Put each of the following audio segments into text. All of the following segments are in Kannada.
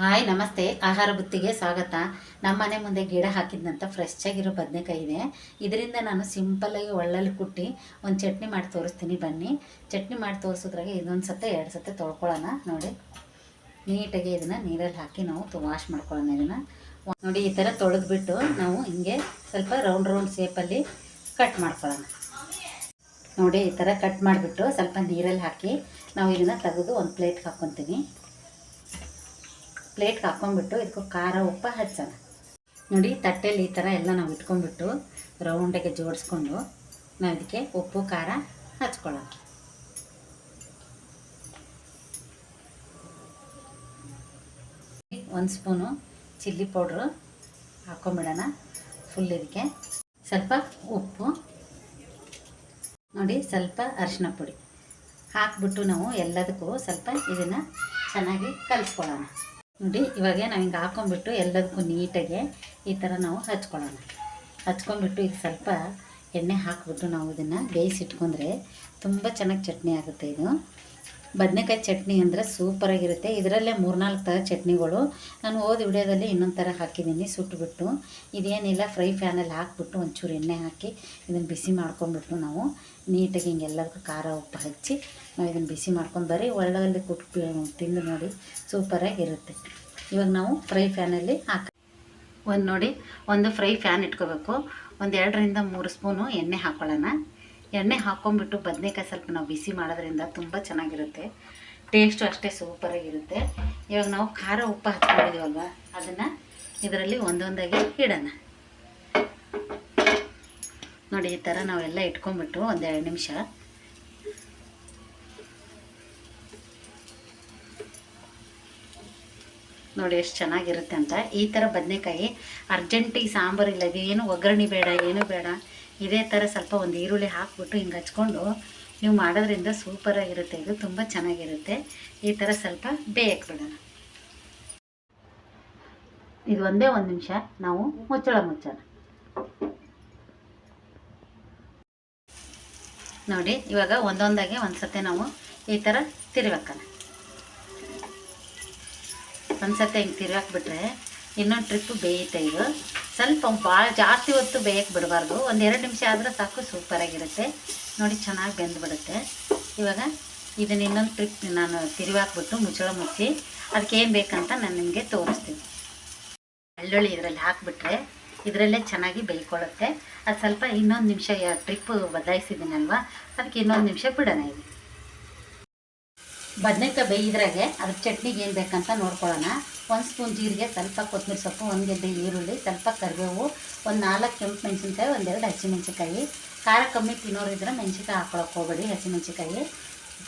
ಹಾಯ್, ನಮಸ್ತೆ. ಆಹಾರ ಬುತ್ತಿಗೆ ಸ್ವಾಗತ. ನಮ್ಮ ಮನೆ ಮುಂದೆ ಗಿಡ ಹಾಕಿದ್ನಂತ ಫ್ರೆಶ್ ಆಗಿರೋ ಬದನೆಕಾಯಿ ಇದೆ. ಇದರಿಂದ ನಾನು ಸಿಂಪಲ್ಲಾಗಿ ಒಳ್ಳಲ್ಲಿ ಕುಟ್ಟಿ ಒಂದು ಚಟ್ನಿ ಮಾಡಿ ತೋರಿಸ್ತೀನಿ ಬನ್ನಿ. ಚಟ್ನಿ ಮಾಡಿ ತೋರಿಸಿದ್ರಾಗೆ ಇದೊಂದು ಸತೆ, ಎರಡು ಸತೆ ತೊಳ್ಕೊಳ್ಳೋಣ. ನೋಡಿ, ನೀಟಾಗಿ ಇದನ್ನು ನೀರಲ್ಲಿ ಹಾಕಿ ನಾವು ವಾಶ್ ಮಾಡ್ಕೊಳ್ಳೋಣ ಇದನ್ನು. ನೋಡಿ, ಈ ಥರ ತೊಳೆದ್ಬಿಟ್ಟು ನಾವು ಹಿಂಗೆ ಸ್ವಲ್ಪ ರೌಂಡ್ ರೌಂಡ್ ಶೇಪಲ್ಲಿ ಕಟ್ ಮಾಡ್ಕೊಳ್ಳೋಣ. ನೋಡಿ, ಈ ಥರ ಕಟ್ ಮಾಡಿಬಿಟ್ಟು ಸ್ವಲ್ಪ ನೀರಲ್ಲಿ ಹಾಕಿ ನಾವು ಇದನ್ನು ತೆಗೆದು ಒಂದು ಪ್ಲೇಟ್ಗೆ ಹಾಕ್ಕೊತೀನಿ. ಪ್ಲೇಟ್ಗೆ ಹಾಕ್ಕೊಂಬಿಟ್ಟು ಇದಕ್ಕೆ ಖಾರ, ಉಪ್ಪು ಹಚ್ಚೋಣ. ನೋಡಿ ತಟ್ಟೆಯಲ್ಲಿ ಈ ಥರ ಎಲ್ಲ ನಾವು ಇಟ್ಕೊಂಡ್ಬಿಟ್ಟು ರೌಂಡಾಗಿ ಜೋಡಿಸ್ಕೊಂಡು ನಾವು ಇದಕ್ಕೆ ಉಪ್ಪು, ಖಾರ ಹಚ್ಕೊಳ್ಳೋಣ. ಒಂದು ಸ್ಪೂನು ಚಿಲ್ಲಿ ಪೌಡ್ರು ಹಾಕ್ಕೊಂಬಿಡೋಣ ಫುಲ್ ಇದಕ್ಕೆ. ಸ್ವಲ್ಪ ಉಪ್ಪು. ನೋಡಿ, ಸ್ವಲ್ಪ ಅರಿಶಿನ ಪುಡಿ. ಹಾಕ್ಬಿಟ್ಟು ನಾವು ಎಲ್ಲದಕ್ಕೂ ಸ್ವಲ್ಪ ಇದನ್ನು ಚೆನ್ನಾಗಿ ಕಲಿಸ್ಕೊಳ್ಳೋಣ. ನೋಡಿ ಇವಾಗ ನಾವು ಹಿಂಗೆ ಹಾಕ್ಕೊಂಡ್ಬಿಟ್ಟು ಎಲ್ಲದಕ್ಕೂ ನೀಟಾಗೆ ಈ ಥರ ನಾವು ಹಚ್ಕೊಳ್ಳೋಣ. ಹಚ್ಕೊಂಡ್ಬಿಟ್ಟು ಈಗ ಸ್ವಲ್ಪ ಎಣ್ಣೆ ಹಾಕಿಬಿಟ್ಟು ನಾವು ಇದನ್ನು ಬೇಯಿಸಿಟ್ಕೊಂಡ್ರೆ ತುಂಬ ಚೆನ್ನಾಗಿ ಚಟ್ನಿ ಆಗುತ್ತೆ ಇದು. ಬದನೆಕಾಯಿ ಚಟ್ನಿ ಅಂದರೆ ಸೂಪರಾಗಿರುತ್ತೆ ಇದರಲ್ಲೇ ಮೂರ್ನಾಲ್ಕು ಥರ ಚಟ್ನಿಗಳು. ನಾನು ಓದಿ ವಿಡಿಯೋದಲ್ಲಿ ಇನ್ನೊಂದು ಥರ ಹಾಕಿದ್ದೀನಿ ಸುಟ್ಟುಬಿಟ್ಟು ಇದೇನಿಲ್ಲ, ಫ್ರೈ ಫ್ಯಾನಲ್ಲಿ ಹಾಕ್ಬಿಟ್ಟು ಒಂಚೂರು ಎಣ್ಣೆ ಹಾಕಿ ಇದನ್ನು ಬಿಸಿ ಮಾಡ್ಕೊಂಡ್ಬಿಟ್ಟು ನಾವು ನೀಟಾಗಿ ಹಿಂಗೆಲ್ಲದಕ್ಕೂ ಖಾರ, ಉಪ್ಪು ಹಚ್ಚಿ ನಾವು ಇದನ್ನು ಬಿಸಿ ಮಾಡ್ಕೊಂಡು ಬರೀ ಒಳ್ಳಲ್ಲಿ ಕುಟ್ಟಿ ತಿಂದು ನೋಡಿ ಸೂಪರಾಗಿರುತ್ತೆ ಇವಾಗ ನಾವು ಫ್ರೈ ಫ್ಯಾನಲ್ಲಿ ಹಾಕ ಒಂದು ನೋಡಿ, ಒಂದು ಫ್ರೈ ಫ್ಯಾನ್ ಇಟ್ಕೋಬೇಕು. ಒಂದು ಎರಡರಿಂದ ಮೂರು ಸ್ಪೂನು ಎಣ್ಣೆ ಹಾಕ್ಕೊಳ್ಳೋಣ ಎಣ್ಣೆ ಹಾಕ್ಕೊಂಬಿಟ್ಟು ಬದನೆಕಾಯಿ ಸ್ವಲ್ಪ ನಾವು ಬಿಸಿ ಮಾಡೋದ್ರಿಂದ ತುಂಬ ಚೆನ್ನಾಗಿರುತ್ತೆ. ಟೇಸ್ಟು ಅಷ್ಟೇ ಸೂಪರಾಗಿರುತ್ತೆ ಇವಾಗ ನಾವು ಖಾರ ಉಪ್ಪು ಹಚ್ಕೊಂಡಿದ್ದೀವಲ್ವ ಅದನ್ನು ಇದರಲ್ಲಿ ಒಂದೊಂದಾಗಿ ಇಡೋಣ. ನೋಡಿ, ಈ ಥರ ನಾವೆಲ್ಲ ಇಟ್ಕೊಂಡ್ಬಿಟ್ಟು ಒಂದೆರಡು ನಿಮಿಷ. ನೋಡಿ, ಎಷ್ಟು ಚೆನ್ನಾಗಿರುತ್ತೆ ಅಂತ. ಈ ಥರ ಬದನೆಕಾಯಿ, ಅರ್ಜೆಂಟಿಗೆ ಸಾಂಬಾರು ಇಲ್ಲ ಏನು ಒಗ್ಗರಣೆ ಬೇಡ, ಏನು ಬೇಡ. ಇದೇ ಥರ ಸ್ವಲ್ಪ ಒಂದು ಈರುಳ್ಳಿ ಹಾಕ್ಬಿಟ್ಟು ಹಿಂಗೆ ಹಚ್ಕೊಂಡು ನೀವು ಮಾಡೋದ್ರಿಂದ ಸೂಪರಾಗಿರುತ್ತೆ ಇದು ತುಂಬ ಚೆನ್ನಾಗಿರುತ್ತೆ. ಈ ಥರ ಸ್ವಲ್ಪ ಬೇಯಕ್ಕೆ ಬಿಡೋಣ ಇದು ಒಂದೇ ಒಂದು ನಿಮಿಷ. ನಾವು ಮುಚ್ಚಳ ಮುಚ್ಚೋಣ. ನೋಡಿ, ಇವಾಗ ಒಂದೊಂದಾಗೆ ಒಂದು ಸತಿ ನಾವು ಈ ಥರ ತಿರುವಾಕೋಣ ಒಂದು ಸತಿ ಹಿಂಗೆ ತಿರುವಾಕ್ಬಿಟ್ರೆ ಇನ್ನೊಂದು ಟ್ರಿಪ್ಪು ಬೇಯುತ್ತೆ ಇದು. ಸ್ವಲ್ಪ ಭಾಳ ಜಾಸ್ತಿ ಹೊತ್ತು ಬೇಯಕ್ಕೆ ಬಿಡಬಾರ್ದು ಒಂದು ಎರಡು ನಿಮಿಷ ಆದರೆ ಸಾಕು ಸೂಪರಾಗಿರುತ್ತೆ ನೋಡಿ, ಚೆನ್ನಾಗಿ ಬೆಂದ್ಬಿಡುತ್ತೆ. ಇವಾಗ ಇದನ್ನ ಇನ್ನೊಂದು ಟ್ರಿಪ್ ನಾನು ತಿರುವಾಕ್ಬಿಟ್ಟು ಮುಚ್ಚಳ ಮುಚ್ಚಿ ಅದಕ್ಕೆ ಏನು ಬೇಕಂತ ನಾನು ನಿಮಗೆ ತೋರಿಸ್ತೀನಿ. ಬೆಳ್ಳುಳ್ಳಿ ಇದರಲ್ಲಿ ಹಾಕಿಬಿಟ್ರೆ ಇದರಲ್ಲೇ ಚೆನ್ನಾಗಿ ಬೇಯ್ಕೊಳ್ಳುತ್ತೆ. ಅದು ಸ್ವಲ್ಪ ಇನ್ನೊಂದು ನಿಮಿಷ ಟ್ರಿಪ್ಪು ಬದಲಾಯಿಸಿದ್ದೀನಲ್ವ? ಅದಕ್ಕೆ ಇನ್ನೊಂದು ನಿಮಿಷ ಬಿಡೋಣ ಇದು ಬದನೆಕಾಯಿ ಬೇಯಿದ್ರಾಗೆ ಅದಕ್ಕೆ ಚಟ್ನಿಗೆ ಏನು ಬೇಕಂತ ನೋಡ್ಕೊಳ್ಳೋಣ. ಒಂದು ಸ್ಪೂನ್ ಜೀರಿಗೆ, ಸ್ವಲ್ಪ ಕೊತ್ತಂಬರಿ ಸೊಪ್ಪು, ಒಂದು ಗೆಡ್ಡೆ ಈರುಳ್ಳಿ, ಸ್ವಲ್ಪ ಕರಿಬೇವು, ಒಂದು ನಾಲ್ಕು ಕೆಂಪು ಮೆಣಸಿನ್ಕಾಯಿ ಒಂದೆರಡು ಹಸಿಮೆಣ್ಸಿಕಾಯಿ ಖಾರ ಕಮ್ಮಿ ತಿನ್ನೋರಿದ್ರೆ ಮೆಣಸಿನ್ಕಾಯಿ ಹಾಕೊಳಕ್ಕೆ ಹೋಗಬೇಡಿ ಹಸಿಮೆಣ್ಸಿಕಾಯಿ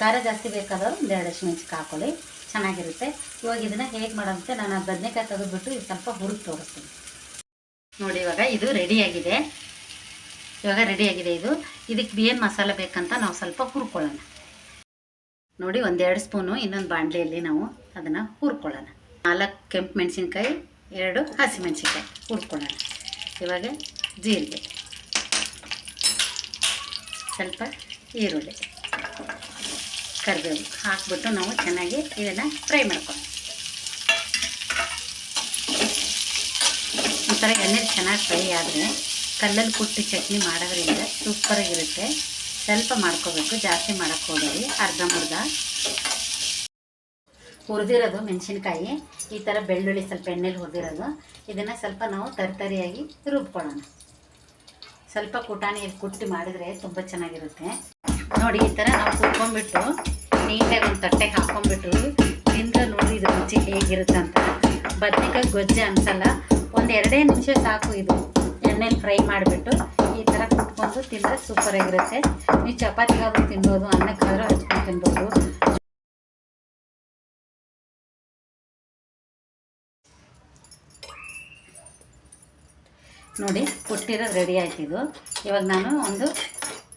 ಖಾರ ಜಾಸ್ತಿ ಬೇಕಾದವರು ಒಂದೆರಡು ಹಸಿಮೆಣ್ಸಿಕಾಯಿ ಹಾಕೊಳ್ಳಿ, ಚೆನ್ನಾಗಿರುತ್ತೆ. ಇವಾಗ ಇದನ್ನು ಹೇಗೆ ಮಾಡೋದಂತೆ ನಾನು ಬದನೆಕಾಯಿ ತೆಗೆದುಬಿಟ್ಟು ಇದು ಸ್ವಲ್ಪ ಹುರಿದು ತೋರಿಸ್ತೀನಿ. ನೋಡಿ, ಇವಾಗ ಇದು ರೆಡಿಯಾಗಿದೆ ಇವಾಗ ರೆಡಿಯಾಗಿದೆ ಇದು. ಇದಕ್ಕೆ ಏನು ಮಸಾಲೆ ಬೇಕಂತ ನಾವು ಸ್ವಲ್ಪ ಹುರ್ಕೊಳ್ಳೋಣ. ನೋಡಿ ಒಂದೆರಡು ಸ್ಪೂನು, ಇನ್ನೊಂದು ಬಾಣಲೆಯಲ್ಲಿ ನಾವು ಅದನ್ನು ಹುರ್ಕೊಳ್ಳೋಣ. ನಾಲ್ಕು ಕೆಂಪು ಮೆಣಸಿನ್ಕಾಯಿ, ಎರಡು ಹಸಿಮೆಣಸಿನ್ಕಾಯಿ ಹುರ್ಕೊಳ್ಳೋಣ. ಇವಾಗ ಜೀರಿಗೆ. ಸ್ವಲ್ಪ ಈರುಳ್ಳಿ. ಕರಿಬೇವು ಹಾಕ್ಬಿಟ್ಟು ನಾವು ಚೆನ್ನಾಗಿ ಇದನ್ನು ಫ್ರೈ ಮಾಡ್ಕೊಳ್ಳೋಣ. ಒಂಥರ ಎಣ್ಣೆ ಚೆನ್ನಾಗಿ ಫ್ರೈ ಆದರೆ ಕಲ್ಲಲ್ಲಿ ಕುಟ್ಟಿ ಚಟ್ನಿ ಮಾಡೋದ್ರಿಂದ ಸೂಪರಾಗಿರುತ್ತೆ. ಸ್ವಲ್ಪ ಮಾಡ್ಕೋಬೇಕು, ಜಾಸ್ತಿ ಮಾಡೋಕ್ಕೆ ಹೋಗಬೇಡಿ, ಅರ್ಧ ಮುರ್ಧ. ಹುರಿದಿರೋದು ಮೆಣಸಿನ್ಕಾಯಿ, ಈ ಥರ ಬೆಳ್ಳುಳ್ಳಿ ಸ್ವಲ್ಪ ಎಣ್ಣೆಲಿ ಹುರಿದಿರೋದು. ಇದನ್ನು ಸ್ವಲ್ಪ ನಾವು ತರಿತರಿಯಾಗಿ ರುಬ್ಕೊಳ್ಳೋಣ. ಸ್ವಲ್ಪ ಕುಟಾಣಿ ಕುಟ್ಟಿ ಮಾಡಿದರೆ ತುಂಬ ಚೆನ್ನಾಗಿರುತ್ತೆ. ನೋಡಿ, ಈ ಥರ ನಾವು ಕುಟ್ಕೊಂಡ್ಬಿಟ್ಟು ನೀಟಾಗಿ ಒಂದು ತಟ್ಟೆಗೆ ಹಾಕ್ಕೊಂಡ್ಬಿಟ್ಟು ತಿಂದ್ರೆ ನೋಡಿ ಇದು ರುಚಿ ಹೇಗಿರುತ್ತೆ ಅಂತ. ಬದ್ನೆಕಾಯಿ ಗೊಜ್ಜೆ ಅನ್ಸಲ್ಲ ಒಂದು ಎರಡೇ ನಿಮಿಷ ಸಾಕು ಇದು. ಎಣ್ಣೆಲಿ ಫ್ರೈ ಮಾಡಿಬಿಟ್ಟು ಈ ಥರ ಕುಟ್ಕೊಂಡು ತಿಂದರೆ ಸೂಪರಾಗಿರುತ್ತೆ ನೀವು ಚಪಾತಿಗಾದ್ರೂ ತಿನ್ಬೋದು, ಅನ್ನಕ್ಕಾದ್ರೂ ಹಚ್ಕೊಂಡು ತಿನ್ಬೋದು. ನೋಡಿ, ಕೊಟ್ಟಿರೋದು ರೆಡಿ ಆಯ್ತು ಇದು. ಇವಾಗ ನಾನು ಒಂದು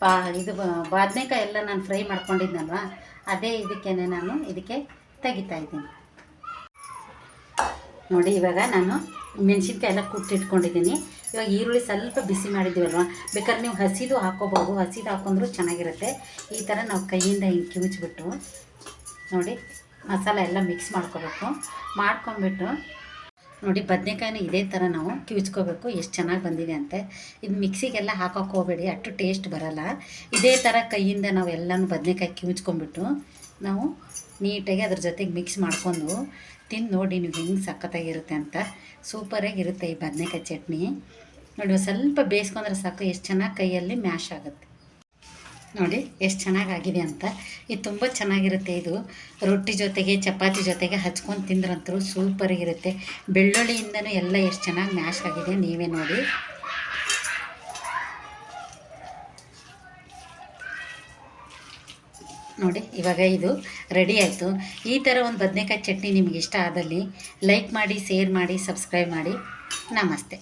ಪಾ ಇದು ಬದನೆಕಾಯಿ ಎಲ್ಲ ನಾನು ಫ್ರೈ ಮಾಡ್ಕೊಂಡಿದ್ನಲ್ವ? ಅದೇ ಇದಕ್ಕೇನೆ ನಾನು ಇದಕ್ಕೆ ತೆಗಿತಾ ಇದ್ದೀನಿ. ನೋಡಿ, ಇವಾಗ ನಾನು ಮೆಣಸಿನ್ಕಾಯಿ ಎಲ್ಲ ಕುಟ್ಟಿಟ್ಕೊಂಡಿದ್ದೀನಿ. ಇವಾಗ ಈರುಳ್ಳಿ ಸ್ವಲ್ಪ ಬಿಸಿ ಮಾಡಿದ್ದೀವಲ್ವ? ಬೇಕಾದ್ರೆ ನೀವು ಹಸಿದು ಹಾಕೋಬೋದು ಹಸಿದು ಹಾಕೊಂಡ್ರೂ ಚೆನ್ನಾಗಿರುತ್ತೆ. ಈ ಥರ ನಾವು ಕೈಯಿಂದ ಹಿಂಗೆ ಕಿವುಚ್ಬಿಟ್ಟು ನೋಡಿ ಮಸಾಲ ಎಲ್ಲ ಮಿಕ್ಸ್ ಮಾಡ್ಕೋಬೇಕು. ಮಾಡ್ಕೊಂಬಿಟ್ಟು ನೋಡಿ ಬದನೆಕಾಯಿನ ಇದೇ ಥರ ನಾವು ಕಿವುಚ್ಕೋಬೇಕು. ಎಷ್ಟು ಚೆನ್ನಾಗಿ ಬಂದಿದೆ ಅಂತೆ. ಇದು ಮಿಕ್ಸಿಗೆಲ್ಲ ಹಾಕೋಕೆ ಹೋಗಬೇಡಿ. ಅಷ್ಟು ಟೇಸ್ಟ್ ಬರಲ್ಲ. ಇದೇ ಥರ ಕೈಯಿಂದ ನಾವು ಎಲ್ಲನೂ ಬದನೆಕಾಯಿ ಕಿವುಚ್ಕೊಂಬಿಟ್ಟು ನಾವು ನೀಟಾಗಿ ಅದ್ರ ಜೊತೆಗೆ ಮಿಕ್ಸ್ ಮಾಡ್ಕೊಂಡು ತಿಂದು ನೋಡಿ ನೀವು ಹೆಂಗೆ ಸಖತ್ತಾಗಿರುತ್ತೆ ಅಂತ. ಸೂಪರಾಗಿರುತ್ತೆ ಈ ಬದನೆಕಾಯಿ ಚಟ್ನಿ. ನೋಡಿ, ಸ್ವಲ್ಪ ಬೇಯಿಸ್ಕೊಂಡ್ರೆ ಸಾಕು, ಎಷ್ಟು ಚೆನ್ನಾಗಿ ಕೈಯಲ್ಲಿ ಮ್ಯಾಶ್ ಆಗುತ್ತೆ. ನೋಡಿ, ಎಷ್ಟು ಚೆನ್ನಾಗಾಗಿದೆ ಅಂತ. ಇದು ತುಂಬ ಚೆನ್ನಾಗಿರುತ್ತೆ ಇದು. ರೊಟ್ಟಿ ಜೊತೆಗೆ, ಚಪಾತಿ ಜೊತೆಗೆ ಹಚ್ಕೊಂಡು ತಿಂದ್ರಂತೂ ಸೂಪರಾಗಿರುತ್ತೆ. ಬೆಳ್ಳುಳ್ಳಿಯಿಂದನೂ ಎಲ್ಲ ಎಷ್ಟು ಚೆನ್ನಾಗಿ ಮ್ಯಾಶ್ ಆಗಿದೆ ನೀವೇ ನೋಡಿ. ನೋಡಿ, ಇವಾಗ ಇದು ರೆಡಿ ಆಯಿತು. ಈ ಥರ ಒಂದು ಬದನೆಕಾಯಿ ಚಟ್ನಿ ನಿಮಗೆ ಇಷ್ಟ ಆದಲ್ಲಿ ಲೈಕ್ ಮಾಡಿ ಶೇರ್ ಮಾಡಿ ಸಬ್ಸ್ಕ್ರೈಬ್ ಮಾಡಿ. ನಮಸ್ತೆ.